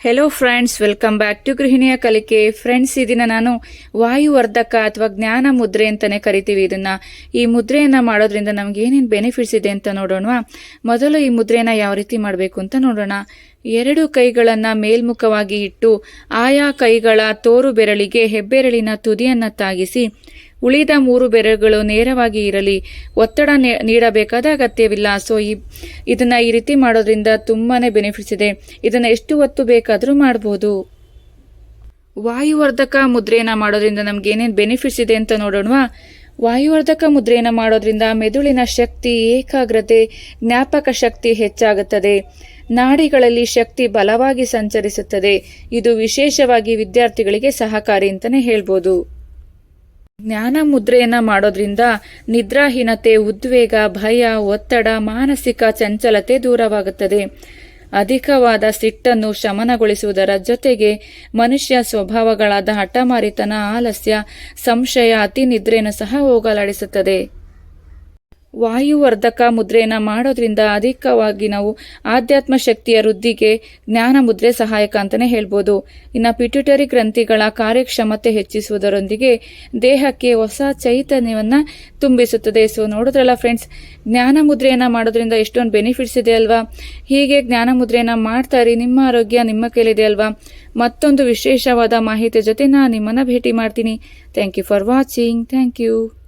Hello friends welcome back to ಗೃಹಿಣಿಯ ಕಲಿಕೆ friends ಈ ದಿನ ನಾನು ವಾಯುವರ್ಧಕ ಅಥವಾ ಜ್ಞಾನ ಮುದ್ರೆ ಅಂತಲೇ ಕರಿತೀವಿ ಇದನ್ನ. ಈ ಮುದ್ರೆಯನ್ನ ಮಾಡೋದ್ರಿಂದ ನಮ್ಗೆ ಏನೇನು ಬೆನಿಫಿಟ್ಸ್ ಇದೆ ಅಂತ ನೋಡೋಣ ಮೊದಲು ಈ ಮುದ್ರೆಯನ್ನ ಯಾವ ರೀತಿ ಮಾಡಬೇಕು ಅಂತ ನೋಡೋಣ. ಎರಡು ಕೈಗಳನ್ನ ಮೇಲ್ಮುಖವಾಗಿ ಇಟ್ಟು ಆಯಾ ಕೈಗಳ ತೋರು ಬೆರಳಿಗೆ ಹೆಬ್ಬೆರಳಿನ ತುದಿಯನ್ನ ತಾಗಿಸಿ ಉಳಿದ ಮೂರು ಬೆರಳುಗಳು ನೇರವಾಗಿ ಇರಲಿ. ಒತ್ತಡ ನೀಡಬೇಕಾದ ಅಗತ್ಯವಿಲ್ಲ. ಸೊ, ಈ, ಇದನ್ನ ಈ ರೀತಿ ಮಾಡೋದ್ರಿಂದ ತುಂಬಾ ಬೆನಿಫಿಟ್ಸ್ ಇದೆ ಇದನ್ನ ಎಷ್ಟು ಹೊತ್ತು ಬೇಕಾದರೂ ಮಾಡಬಹುದು ವಾಯುವರ್ಧಕ ಮುದ್ರೆಯನ್ನು ಮಾಡೋದ್ರಿಂದ ನಮ್ಗೆ ಏನೇನು ಬೆನಿಫಿಟ್ಸ್ ಇದೆ ಅಂತ ನೋಡೋಣವಾ? ವಾಯುವರ್ಧಕ ಮುದ್ರೆಯನ್ನು ಮಾಡೋದ್ರಿಂದ ಮೆದುಳಿನ ಶಕ್ತಿ, ಏಕಾಗ್ರತೆ, ಜ್ಞಾಪಕ ಶಕ್ತಿ ಹೆಚ್ಚಾಗುತ್ತದೆ. ನಾಡಿಗಳಲ್ಲಿ ಶಕ್ತಿ ಬಲವಾಗಿ ಸಂಚರಿಸುತ್ತದೆ. ಇದು ವಿಶೇಷವಾಗಿ ವಿದ್ಯಾರ್ಥಿಗಳಿಗೆ ಸಹಕಾರಿ ಅಂತಾನೆ ಹೇಳ್ಬೋದು. ಜ್ಞಾನ ಮುದ್ರೆಯನ್ನ ಮಾಡೋದ್ರಿಂದ ನಿದ್ರಾಹೀನತೆ, ಉದ್ವೇಗ, ಭಯ, ಒತ್ತಡ, ಮಾನಸಿಕ ಚಂಚಲತೆ ದೂರವಾಗುತ್ತದೆ. ಅಧಿಕವಾದ ಸಿಟ್ಟನ್ನು ಶಮನಗೊಳಿಸುವುದರ ಜೊತೆಗೆ ಮನುಷ್ಯ ಸ್ವಭಾವಗಳಾದ ಹಠಮಾರಿತನ, ಆಲಸ್ಯ, ಸಂಶಯ ಅತಿ ನಿದ್ರೆಯನ್ನು ಸಹ ಹೋಗಲಾಡಿಸುತ್ತದೆ. ವಾಯುವರ್ಧಕ ಮುದ್ರೆಯನ್ನು ಮಾಡೋದ್ರಿಂದ ಅಧಿಕವಾಗಿ ನಾವು ಆಧ್ಯಾತ್ಮ ಶಕ್ತಿಯ ವೃದ್ಧಿಗೆ ಜ್ಞಾನ ಮುದ್ರೆ ಸಹಾಯಕ ಅಂತಾನೆ ಹೇಳ್ಬೋದು. ಇನ್ನು ಪಿಟ್ಯುಟರಿ ಗ್ರಂಥಿಗಳ ಕಾರ್ಯಕ್ಷಮತೆ ಹೆಚ್ಚಿಸುವುದರೊಂದಿಗೆ ದೇಹಕ್ಕೆ ಹೊಸ ಚೈತನ್ಯವನ್ನು ತುಂಬಿಸುತ್ತದೆ. ಸೊ ನೋಡಿದ್ರಲ್ಲ ಫ್ರೆಂಡ್ಸ್ ಜ್ಞಾನ ಮುದ್ರೆಯನ್ನು ಮಾಡೋದ್ರಿಂದ ಎಷ್ಟೊಂದು ಬೆನಿಫಿಟ್ಸ್ ಇದೆ ಅಲ್ವಾ? ಹೀಗೆ ಜ್ಞಾನ ಮುದ್ರೆಯನ್ನು ಮಾಡ್ತಾ ಇರಿ, ನಿಮ್ಮ ಆರೋಗ್ಯ ನಿಮ್ಮ ಕೈಲಿದೆ ಅಲ್ವಾ? ಮತ್ತೊಂದು ವಿಶೇಷವಾದ ಮಾಹಿತಿ ಜೊತೆ ನಾನು ನಿಮ್ಮನ್ನು ಭೇಟಿ ಮಾಡ್ತೀನಿ. Thank you for watching thank you